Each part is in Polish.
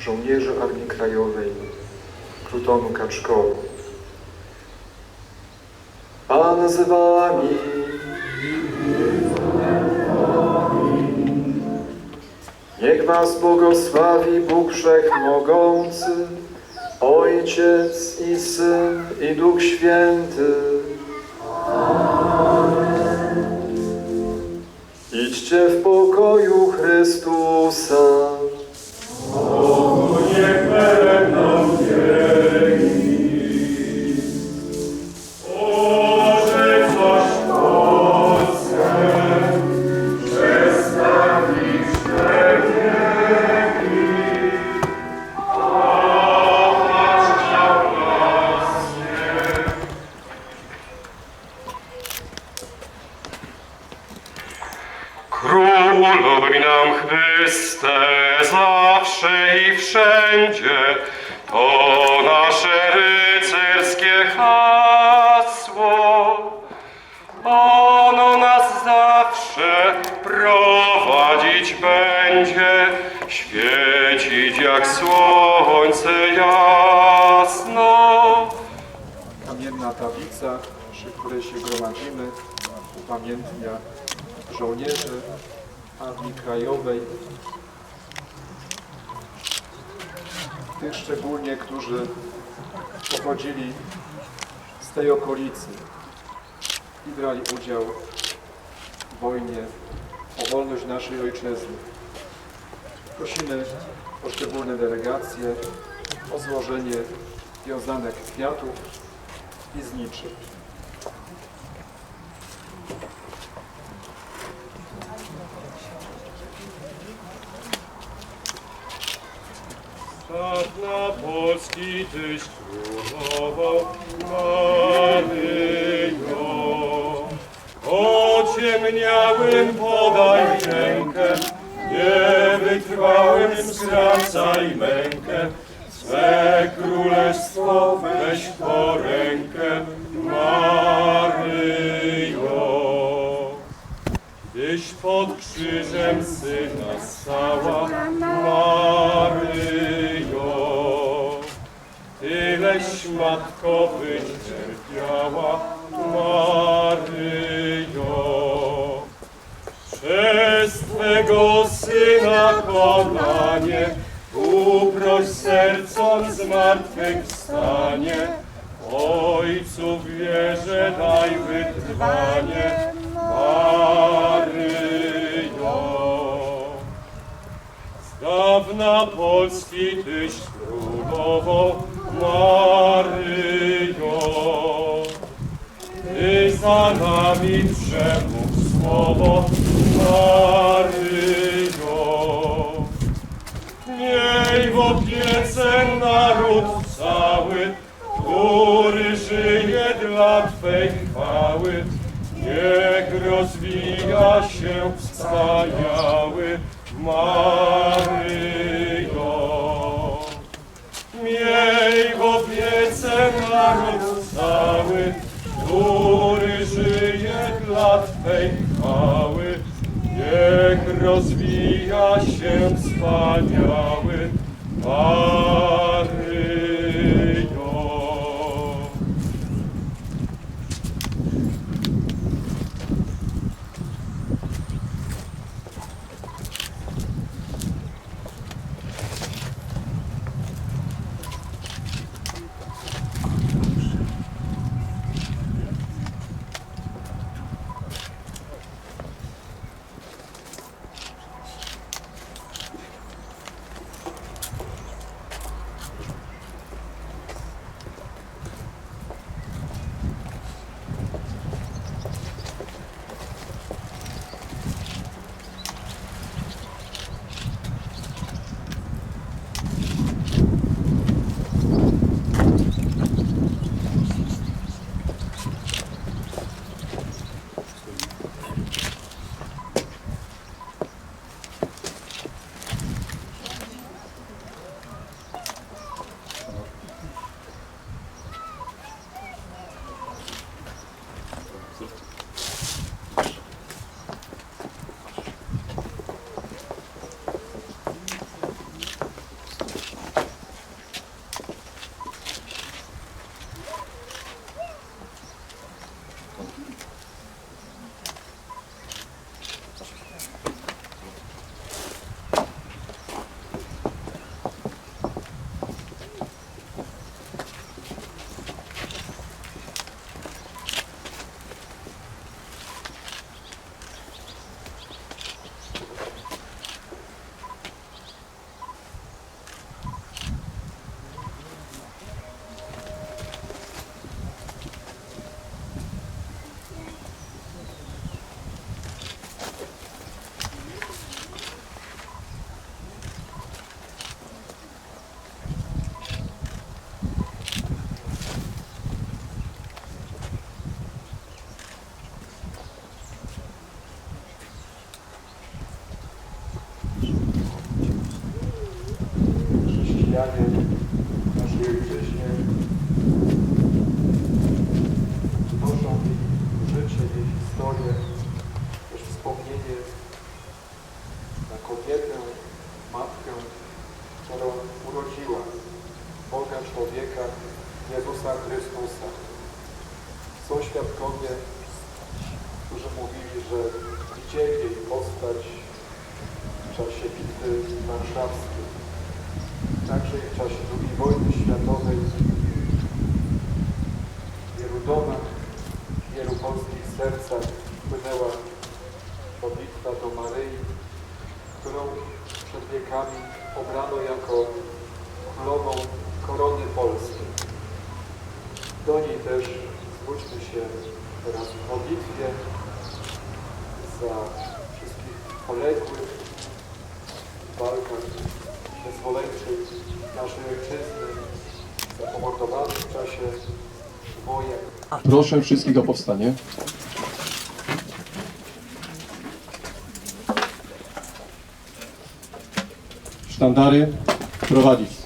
żołnierzy Armii Krajowej Plutonu Kaczkowo. Pan z wami. Niech was błogosławi Bóg Wszechmogący, Ojciec i Syn i Duch Święty. Idźcie w pokoju Chrystusa. Niech będą Króluj nam Chryste zawsze i wszędzie, to nasze rycerskie hasło. Ono nas zawsze prowadzić będzie, świecić jak słońce jasno. Kamienna tablica, przy której się gromadzimy, upamiętnia żołnierzy Armii Krajowej. Tych szczególnie, którzy pochodzili z tej okolicy i brali udział w wojnie o wolność naszej ojczyzny. Prosimy poszczególne delegacje o złożenie wiązanek kwiatów i zniczy. Na Polski Tyś królował, Maryjo. Ociemniałym podaj rękę, niewytrwałym skracaj mękę. Swe królestwo weź po rękę, Maryjo. Tyś pod krzyżem syna stała, Maryjo. Tyleś matko wycierpiała, Maryjo. Przez Twego Syna konanie uproś sercom zmartwychwstanie. Ojcu w wierze daj wytrwanie, Maryjo. Z dawna Polski Tyś królowo, Maryjo. Ty za nami przemów słowo, Maryjo. Miej w opiece naród cały, który żyje dla Twej chwały. Niech rozwija się wspaniały, Maryjo. Naród cały, który żyje dla Twej chwały. Niech rozwija się wspaniały Maryjo. Ojczyźnie noszą jej życie, jej historię, też wspomnienie na kobietę, matkę, którą urodziła Boga człowieka, Jezusa Chrystusa. Są świadkowie, którzy mówili, że widzieli jej postać w czasie bitwy warszawskiej, także i w czasie II wojny światowej. W wielu domach, w wielu polskich sercach wpłynęła modlitwa do Maryi, którą przed wiekami obrano jako królową korony polskiej. Do niej też zwróćmy się teraz w modlitwie za wszystkich poległych w walkach wyzwoleńczych naszej ojczyzny, za pomordowanych w czasie wojen. Proszę wszystkich o powstanie. Sztandary prowadzić.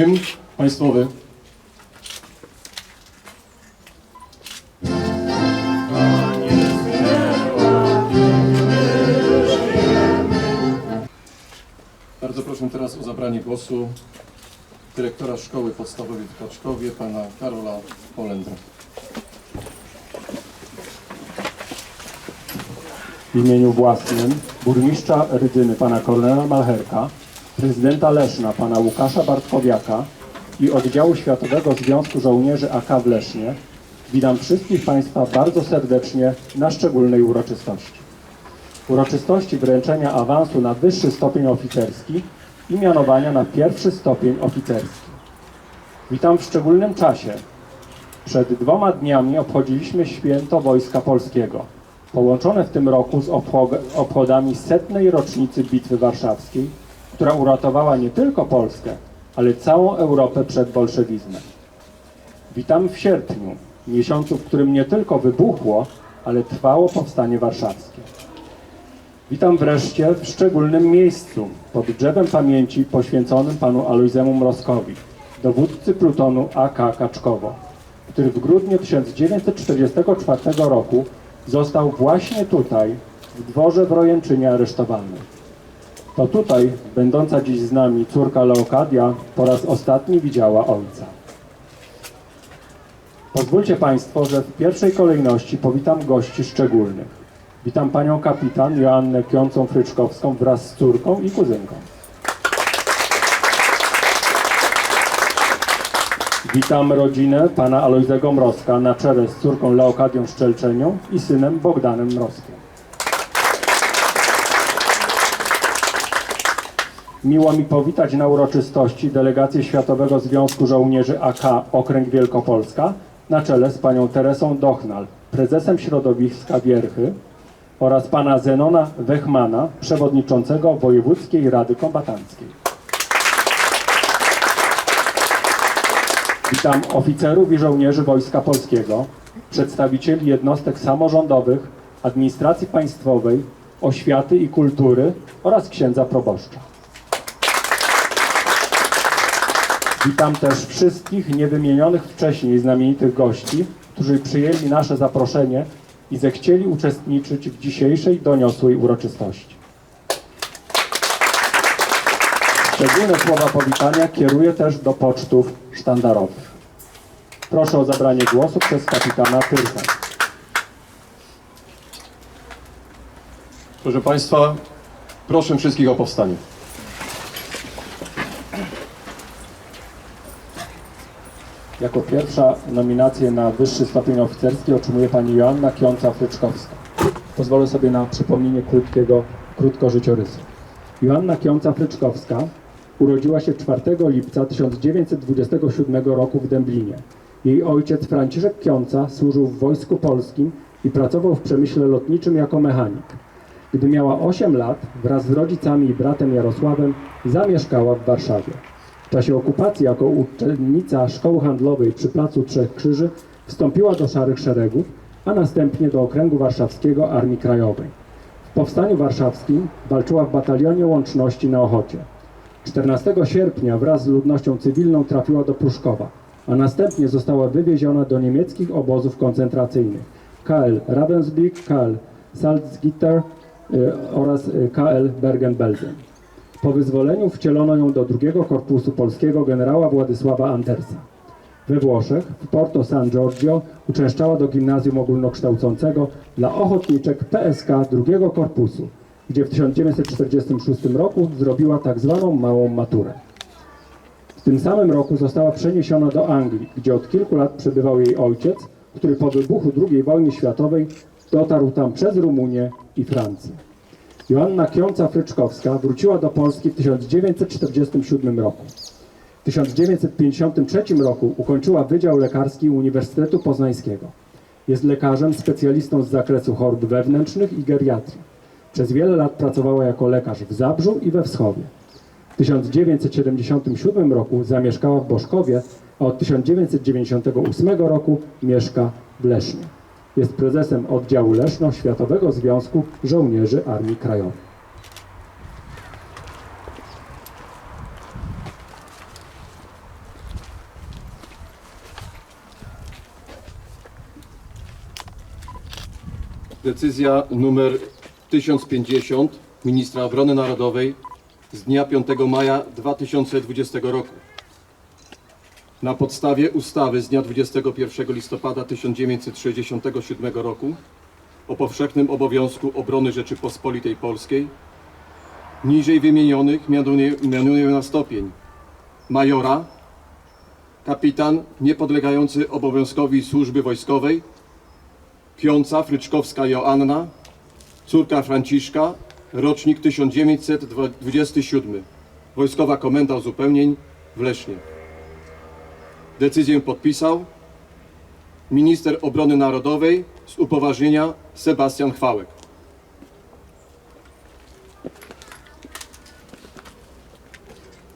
Hymn państwowy. Bardzo proszę teraz o zabranie głosu dyrektora Szkoły Podstawowej w Kaczkowie, pana Karola Polendra. w imieniu własnym burmistrza Rydzyny pana Kornela Malcherka, prezydenta Leszna pana Łukasza Bartkowiaka i oddziału Światowego Związku Żołnierzy AK w Lesznie witam wszystkich Państwa bardzo serdecznie na szczególnej uroczystości. Uroczystości wręczenia awansu na wyższy stopień oficerski i mianowania na pierwszy stopień oficerski. Witam w szczególnym czasie, przed dwoma dniami obchodziliśmy święto Wojska Polskiego, połączone w tym roku z obcho- obchodami setnej rocznicy Bitwy Warszawskiej, która uratowała nie tylko Polskę, ale całą Europę przed bolszewizmem. Witam w sierpniu, miesiącu, w którym nie tylko wybuchło, ale trwało powstanie warszawskie. Witam wreszcie w szczególnym miejscu, pod drzewem pamięci poświęconym panu Alojzemu Mrozkowi, dowódcy plutonu AK Kaczkowo, który w grudniu 1944 roku został właśnie tutaj, w dworze w Rojęczynie aresztowany. To tutaj, będąca dziś z nami córka Leokadia po raz ostatni widziała ojca. Pozwólcie Państwo, że w pierwszej kolejności powitam gości szczególnych. Witam Panią kapitan Joannę Kiącą-Fryczkowską wraz z córką i kuzynką. Witam rodzinę pana Alojzego Mrozka na czele z córką Leokadią Szczelczenią i synem Bogdanem Mrozkiem. Miło mi powitać na uroczystości delegację Światowego Związku Żołnierzy AK Okręg Wielkopolska na czele z panią Teresą Dochnal, prezesem środowiska Wierchy oraz pana Zenona Wechmana, przewodniczącego Wojewódzkiej Rady Kombatanckiej. Witam oficerów i żołnierzy Wojska Polskiego, przedstawicieli jednostek samorządowych, administracji państwowej, oświaty i kultury oraz księdza proboszcza. Witam też wszystkich niewymienionych wcześniej znamienitych gości, którzy przyjęli nasze zaproszenie i zechcieli uczestniczyć w dzisiejszej doniosłej uroczystości. Szczególne słowa powitania kieruję też do pocztów sztandarowych. Proszę o zabranie głosu przez kapitana Tyrka. Proszę Państwa, proszę wszystkich o powstanie. Jako pierwsza nominację na wyższy stopień oficerski otrzymuje pani Joanna Kiąca-Fryczkowska. Pozwolę sobie na przypomnienie krótkiego, krótko życiorysu. Joanna Kiąca-Fryczkowska urodziła się 4 lipca 1927 roku w Dęblinie. Jej ojciec Franciszek Kiąca służył w Wojsku Polskim i pracował w przemyśle lotniczym jako mechanik. Gdy miała 8 lat, wraz z rodzicami i bratem Jarosławem zamieszkała w Warszawie. W czasie okupacji jako uczennica szkoły handlowej przy Placu Trzech Krzyży wstąpiła do Szarych Szeregów a następnie do Okręgu Warszawskiego Armii Krajowej. W Powstaniu Warszawskim walczyła w Batalionie Łączności na Ochocie. 14 sierpnia wraz z ludnością cywilną trafiła do Pruszkowa, a następnie została wywieziona do niemieckich obozów koncentracyjnych KL Ravensbrück, KL Salzgitter y, oraz y, KL Bergen-Belsen. Po wyzwoleniu wcielono ją do drugiego korpusu polskiego generała Władysława Andersa. We Włoszech, w Porto San Giorgio, uczęszczała do gimnazjum ogólnokształcącego dla ochotniczek PSK drugiego korpusu, gdzie w 1946 roku zrobiła tak zwaną małą maturę. W tym samym roku została przeniesiona do Anglii, gdzie od kilku lat przebywał jej ojciec, który po wybuchu II wojny światowej dotarł tam przez Rumunię i Francję. Joanna Kiąca-Fryczkowska wróciła do Polski w 1947 roku. W 1953 roku ukończyła Wydział Lekarski Uniwersytetu Poznańskiego. Jest lekarzem specjalistą z zakresu chorób wewnętrznych i geriatrii. Przez wiele lat pracowała jako lekarz w Zabrzu i we Wschowie. W 1977 roku zamieszkała w Boszkowie, a od 1998 roku mieszka w Lesznie. Jest prezesem oddziału Leszno Światowego Związku Żołnierzy Armii Krajowej. Decyzja numer 1050 Ministra Obrony Narodowej z dnia 5 maja 2020 roku. Na podstawie ustawy z dnia 21 listopada 1967 roku o powszechnym obowiązku obrony Rzeczypospolitej Polskiej niżej wymienionych mianuje, mianuje na stopień majora, kapitan niepodlegający obowiązkowi służby wojskowej, Kiąca Fryczkowska Joanna, córka Franciszka, rocznik 1927, Wojskowa Komenda Uzupełnień w Lesznie. Decyzję podpisał minister obrony narodowej z upoważnienia Sebastian Chwałek.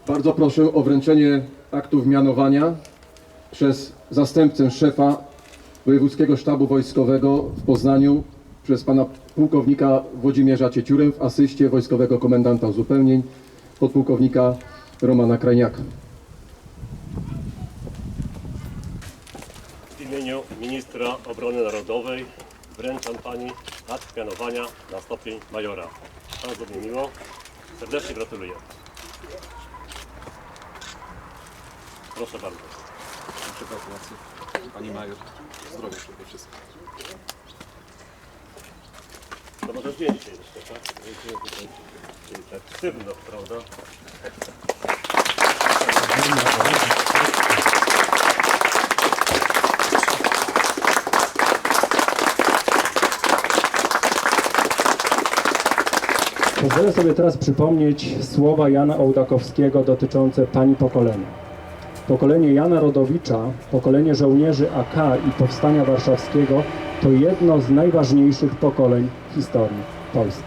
Bardzo proszę o wręczenie aktów mianowania przez zastępcę szefa Wojewódzkiego Sztabu Wojskowego w Poznaniu przez pana pułkownika Włodzimierza Cieciurę w asyście Wojskowego Komendanta Uzupełnień podpułkownika Romana Krajniaka. Imieniu ministra obrony narodowej wręczam pani akt mianowania na stopień majora. Bardzo mi miło. Serdecznie gratuluję. Proszę bardzo. Gratulacje. Pani Major, zdrowia przede wszystkim. To może zdjęcie jeszcze, tak? Czyli tak sztywno, prawda? Pozwolę sobie teraz przypomnieć słowa Jana Ołdakowskiego dotyczące pani pokolenia. Pokolenie Jana Rodowicza, pokolenie żołnierzy AK i Powstania Warszawskiego to jedno z najważniejszych pokoleń historii Polski.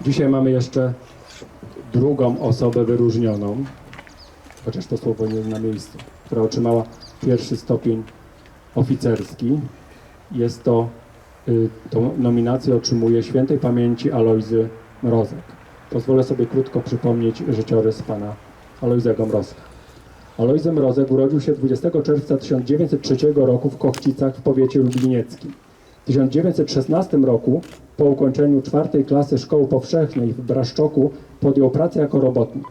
Dzisiaj mamy jeszcze drugą osobę wyróżnioną, chociaż to słowo nie jest na miejscu, która otrzymała pierwszy stopień oficerski. Jest to, y, tą nominację otrzymuje świętej pamięci Alojzy Mrozek. Pozwolę sobie krótko przypomnieć życiorys pana Alojzego Mrozka. Alojzy Mrozek urodził się 20 czerwca 1903 roku w Kochcicach w powiecie lublinieckim. W 1916 roku, po ukończeniu czwartej klasy szkoły powszechnej w Braszczoku, podjął pracę jako robotnik.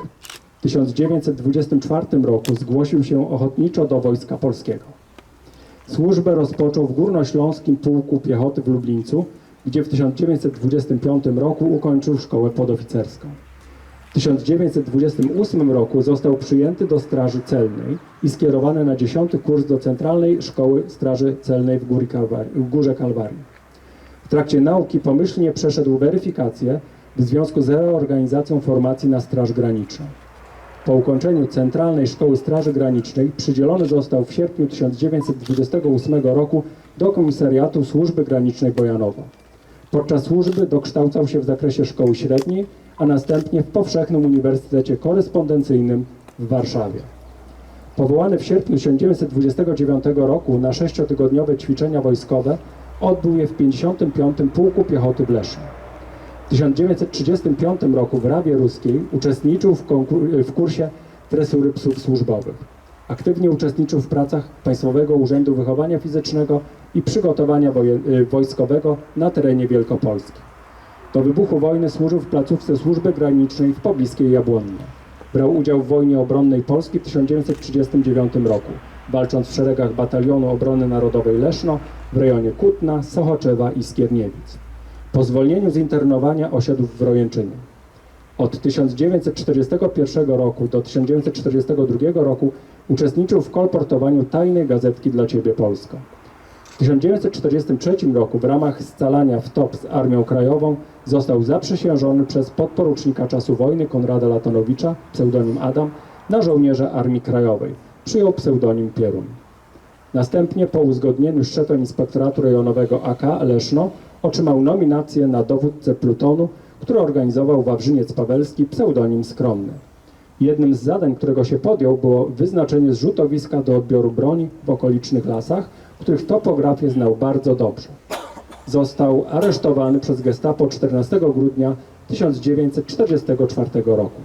W 1924 roku zgłosił się ochotniczo do Wojska Polskiego. Służbę rozpoczął w Górnośląskim Pułku Piechoty w Lublińcu, gdzie w 1925 roku ukończył szkołę podoficerską. W 1928 roku został przyjęty do Straży Celnej i skierowany na 10 kurs do Centralnej Szkoły Straży Celnej w, Kalwarii, w Górze Kalwarii. W trakcie nauki pomyślnie przeszedł weryfikację w związku z reorganizacją formacji na Straż Graniczną. Po ukończeniu Centralnej Szkoły Straży Granicznej przydzielony został w sierpniu 1928 roku do Komisariatu Służby Granicznej Bojanowa. Podczas służby dokształcał się w zakresie szkoły średniej, a następnie w Powszechnym Uniwersytecie Korespondencyjnym w Warszawie. Powołany w sierpniu 1929 roku na sześciotygodniowe ćwiczenia wojskowe odbył je w 55. Pułku Piechoty w. W 1935 roku w Rawie Ruskiej uczestniczył w, w kursie tresury psów służbowych. Aktywnie uczestniczył w pracach Państwowego Urzędu Wychowania Fizycznego i Przygotowania y, Wojskowego na terenie Wielkopolski. Do wybuchu wojny służył w placówce służby granicznej w pobliskiej Jabłonnie. Brał udział w wojnie obronnej Polski w 1939 roku, walcząc w szeregach Batalionu Obrony Narodowej Leszno w rejonie Kutna, Sochoczewa i Skierniewic. Po zwolnieniu z internowania osiadł w Rojęczynie. Od 1941 roku do 1942 roku uczestniczył w kolportowaniu tajnej gazetki dla Ciebie Polska. W 1943 roku w ramach scalania w top z Armią Krajową został zaprzysiężony przez podporucznika czasu wojny Konrada Latonowicza, pseudonim Adam, na żołnierza Armii Krajowej. Przyjął pseudonim Pierun. Następnie po uzgodnieniu z szefem Inspektoratu Rejonowego AK Leszno otrzymał nominację na dowódcę plutonu, który organizował Wawrzyniec Pawelski, pseudonim Skromny. Jednym z zadań, którego się podjął, było wyznaczenie zrzutowiska do odbioru broni w okolicznych lasach, których topografię znał bardzo dobrze. Został aresztowany przez gestapo 14 grudnia 1944 roku.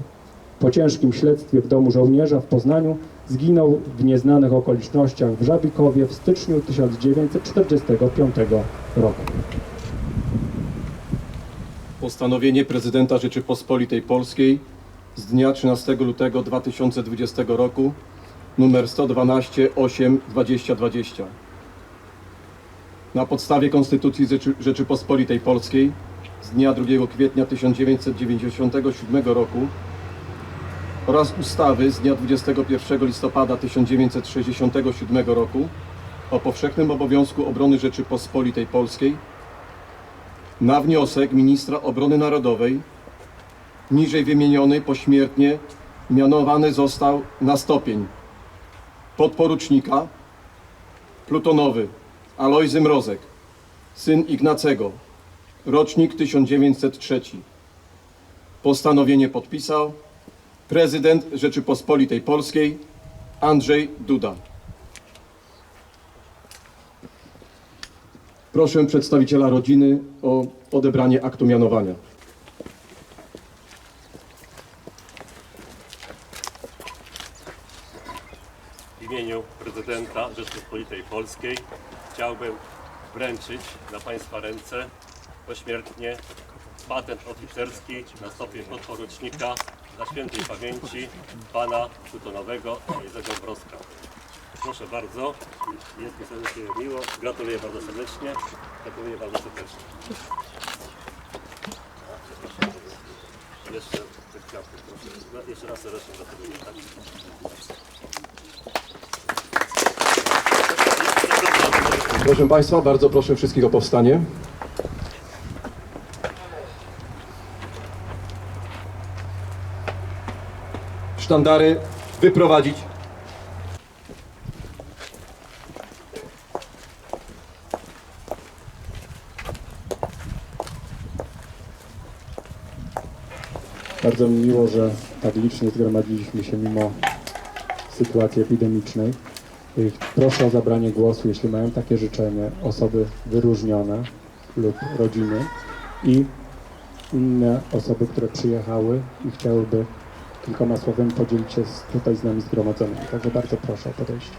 Po ciężkim śledztwie w domu żołnierza w Poznaniu zginął w nieznanych okolicznościach w Żabikowie w styczniu 1945 roku. Postanowienie prezydenta Rzeczypospolitej Polskiej z dnia 13 lutego 2020 roku numer 112 8 2020 na podstawie Konstytucji Rzeczy, Rzeczypospolitej Polskiej z dnia 2 kwietnia 1997 roku oraz ustawy z dnia 21 listopada 1967 roku o powszechnym obowiązku obrony Rzeczypospolitej Polskiej na wniosek ministra obrony narodowej niżej wymieniony pośmiertnie mianowany został na stopień podporucznika plutonowy Alojzy Mrozek, syn Ignacego, rocznik 1903. Postanowienie podpisał prezydent Rzeczypospolitej Polskiej Andrzej Duda. Proszę przedstawiciela rodziny o odebranie aktu mianowania. W imieniu prezydenta Rzeczypospolitej Polskiej chciałbym wręczyć na Państwa ręce pośmiertnie patent oficerski na stopień podporucznika dla świętej pamięci pana plutonowego Jerzego Broska. Proszę bardzo, jest mi serdecznie miło, gratuluję bardzo serdecznie, gratuluję bardzo serdecznie. Jeszcze te proszę. Jeszcze raz serdecznie gratuluję. Tak? Proszę Państwa, bardzo proszę wszystkich o powstanie. Sztandary wyprowadzić. Bardzo mi miło, że tak licznie zgromadziliśmy się mimo sytuacji epidemicznej. Y, Proszę o zabranie głosu, jeśli mają takie życzenie, osoby wyróżnione lub rodziny i inne osoby, które przyjechały i chciałyby kilkoma słowami podzielić się tutaj z nami zgromadzonymi. Także bardzo proszę o podejście.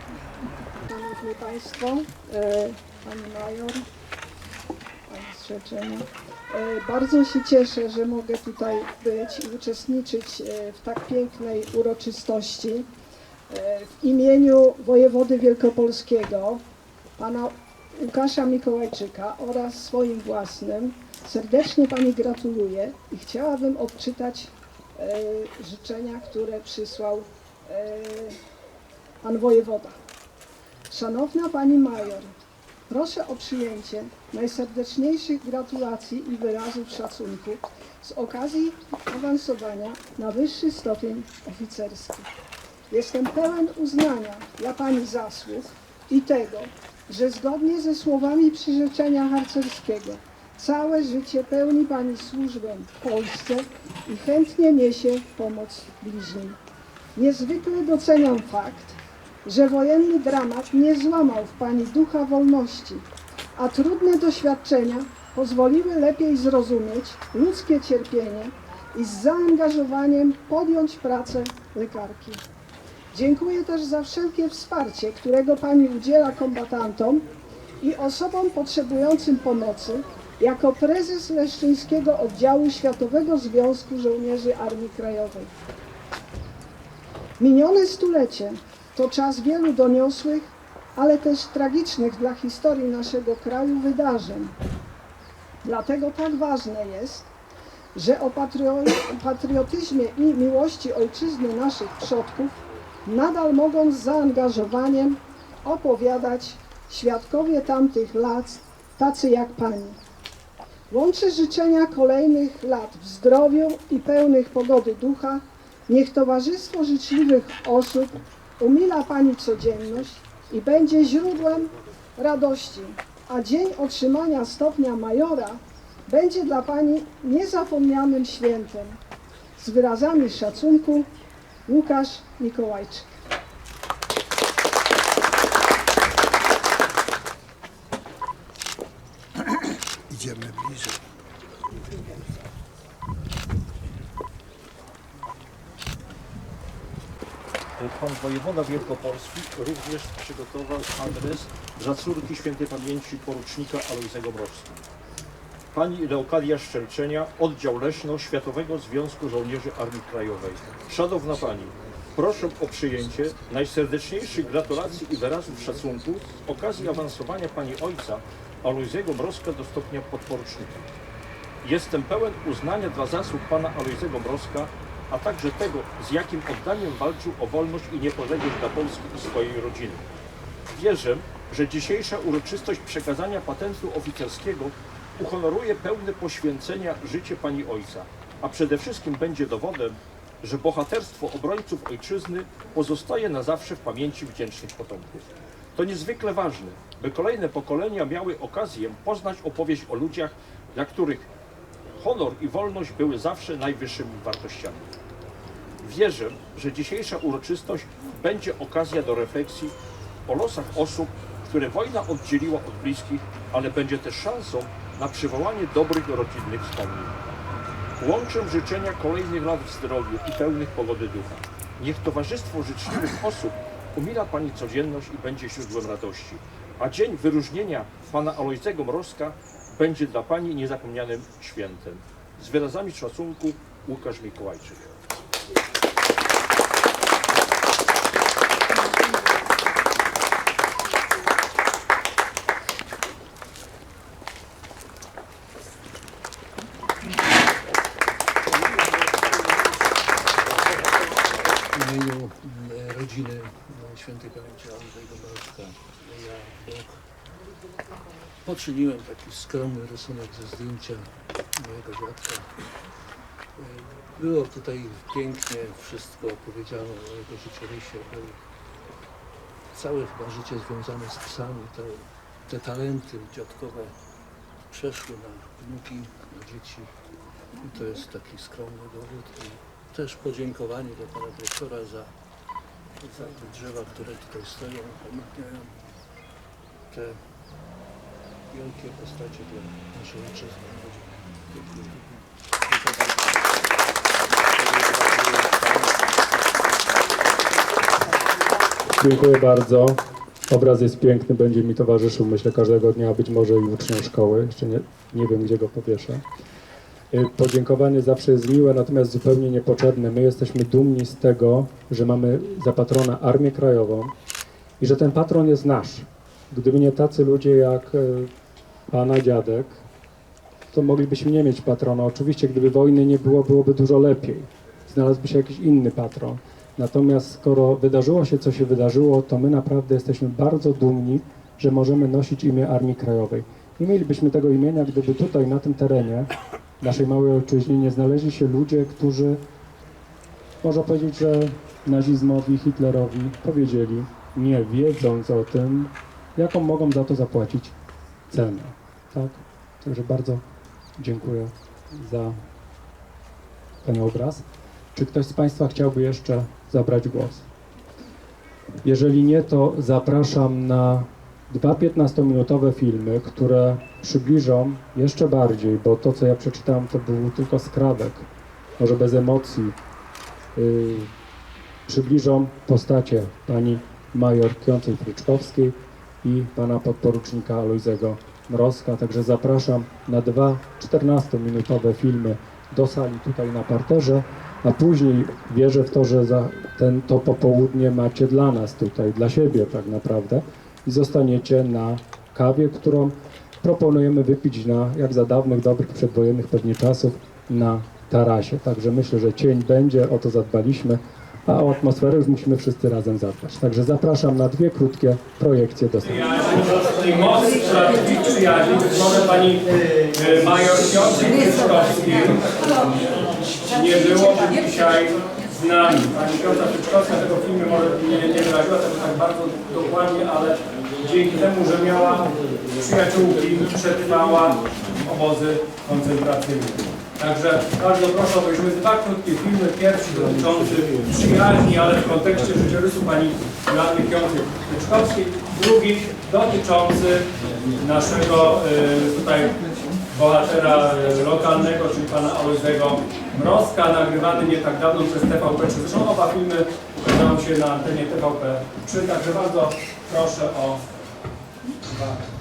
Szanowni Państwo, e, Pani Major, Pani Bardzo się cieszę, że mogę tutaj być i uczestniczyć e, w tak pięknej uroczystości. E, W imieniu wojewody wielkopolskiego, Pana Łukasza Mikołajczyka oraz swoim własnym serdecznie Pani gratuluję i chciałabym odczytać e, życzenia, które przysłał e, Pan wojewoda. Szanowna Pani Major, proszę o przyjęcie najserdeczniejszych gratulacji i wyrazów szacunku z okazji awansowania na wyższy stopień oficerski. Jestem pełen uznania dla Pani zasług i tego, że zgodnie ze słowami przyrzeczenia harcerskiego Całe życie pełni Pani służbę Polsce i chętnie niesie pomoc bliźnim. Niezwykle doceniam fakt, że wojenny dramat nie złamał w Pani ducha wolności, a trudne doświadczenia pozwoliły lepiej zrozumieć ludzkie cierpienie i z zaangażowaniem podjąć pracę lekarki. Dziękuję też za wszelkie wsparcie, którego Pani udziela kombatantom i osobom potrzebującym pomocy jako prezes Leszczyńskiego Oddziału Światowego Związku Żołnierzy Armii Krajowej. Minione stulecie to czas wielu doniosłych, ale też tragicznych dla historii naszego kraju wydarzeń. Dlatego tak ważne jest, że o patrio- patriotyzmie i miłości ojczyzny naszych przodków nadal mogą z zaangażowaniem opowiadać świadkowie tamtych lat, tacy jak Pani. Łączę życzenia kolejnych lat w zdrowiu i pełnych pogody ducha. Niech Towarzystwo Życzliwych Osób umila Pani codzienność i będzie źródłem radości, a dzień otrzymania stopnia majora będzie dla Pani niezapomnianym świętem. Z wyrazami szacunku Łukasz Mikołajczyk. Pan wojewoda wielkopolski również przygotował adres dla córki świętej pamięci porucznika Alojzego Mrowska. Pani Leokadia Szczelczenia, Oddział Leszno Światowego Związku Żołnierzy Armii Krajowej. Szanowna Pani, proszę o przyjęcie najserdeczniejszych gratulacji i wyrazów szacunku z okazji awansowania Pani ojca Alojzego Mrowska do stopnia podporucznika. Jestem pełen uznania dla zasług pana Alojzego Mrozka, a także tego, z jakim oddaniem walczył o wolność i niepodległość dla Polski i swojej rodziny. Wierzę, że dzisiejsza uroczystość przekazania patentu oficerskiego uhonoruje pełne poświęcenia życie pani ojca, a przede wszystkim będzie dowodem, że bohaterstwo obrońców ojczyzny pozostaje na zawsze w pamięci wdzięcznych potomków. To niezwykle ważne, by kolejne pokolenia miały okazję poznać opowieść o ludziach, dla których honor i wolność były zawsze najwyższymi wartościami. Wierzę, że dzisiejsza uroczystość będzie okazja do refleksji o losach osób, które wojna oddzieliła od bliskich, ale będzie też szansą na przywołanie dobrych rodzinnych wspomnień. Łączę życzenia kolejnych lat w zdrowiu i pełnych pogody ducha. Niech Towarzystwo Życzliwych Osób umila Pani codzienność i będzie źródłem radości, a dzień wyróżnienia Pana Alojzego Mrozka będzie dla Pani niezapomnianym świętem. Z wyrazami szacunku Łukasz Mikołajczyk. Imieniu mm, rodziny mm, świętej pamięci Andrzejego Mrożka ja Bóg poczyniłem taki skromny rysunek ze zdjęcia mojego dziadka. Y, Było tutaj pięknie wszystko opowiedziane o jego życiorysie. Całe chyba życie związane z psami. Te, te talenty dziadkowe przeszły na wnuki, na dzieci. I to jest taki skromny dowód. Też podziękowanie dla pana dyrektora za, za te drzewa, które tutaj stoją, upamiętniają te wielkie postacie dla naszej ojczyzny. Dziękuję. Dziękuję bardzo. Obraz jest piękny, będzie mi towarzyszył myślę każdego dnia, być może i uczniom szkoły. Jeszcze nie, nie wiem, gdzie go powieszę. Y, Podziękowanie zawsze jest miłe, natomiast zupełnie niepotrzebne. My jesteśmy dumni z tego, że mamy za patrona Armię Krajową i że ten patron jest nasz. Gdyby nie tacy ludzie jak y, pana dziadek, to moglibyśmy nie mieć patrona. Oczywiście, gdyby wojny nie było, byłoby dużo lepiej. Znalazłby się jakiś inny patron. Natomiast skoro wydarzyło się, co się wydarzyło, to my naprawdę jesteśmy bardzo dumni, że możemy nosić imię Armii Krajowej. Nie mielibyśmy tego imienia, gdyby tutaj, na tym terenie, naszej małej ojczyźnie, nie znaleźli się ludzie, którzy, można powiedzieć, że nazizmowi, Hitlerowi powiedzieli, nie wiedząc o tym, jaką mogą za to zapłacić cenę. Tak? Także bardzo dziękuję za ten obraz. Czy ktoś z Państwa chciałby jeszcze zabrać głos? Jeżeli nie, to zapraszam na dwa 15-minutowe filmy, które przybliżą jeszcze bardziej, bo to, co ja przeczytałem, to był tylko skrawek, może bez emocji, yy, przybliżą postacie pani major Kwiącej Fryczkowskiej i pana podporucznika Alojzego Mrozka. Także zapraszam na dwa 14-minutowe filmy do sali tutaj na parterze, a później wierzę w to, że ten, to popołudnie macie dla nas tutaj, dla siebie tak naprawdę i zostaniecie na kawie, którą proponujemy wypić na, jak za dawnych, dobrych, przedwojennych pewnie czasów, na tarasie. Także myślę, że cień będzie, o to zadbaliśmy, a o atmosferę już musimy wszyscy razem zadbać. Także zapraszam na dwie krótkie projekcje do sali. tkwi w przyjaźni, może pani e, major Piotr Krzyszkowskiej nie byłoby dzisiaj z nami. Pani Piotr Krzyszkowska tego filmu może nie, nie wyraziła tego tak bardzo dokładnie, ale dzięki temu, że miała przyjaciółki, przetrwała obozy koncentracyjne. Także bardzo proszę, obejrzymy dwa krótkie filmy. Pierwszy dotyczący przyjaźni, ale w kontekście życiorysu pani Joanny Piątej Kryczkowskiej. Drugi dotyczący naszego y, tutaj bohatera y, lokalnego, czyli pana Alojzego Mrozka, nagrywany nie tak dawno przez TVP3. Zresztą oba filmy ukazały się na antenie TVP3, także bardzo proszę o dwa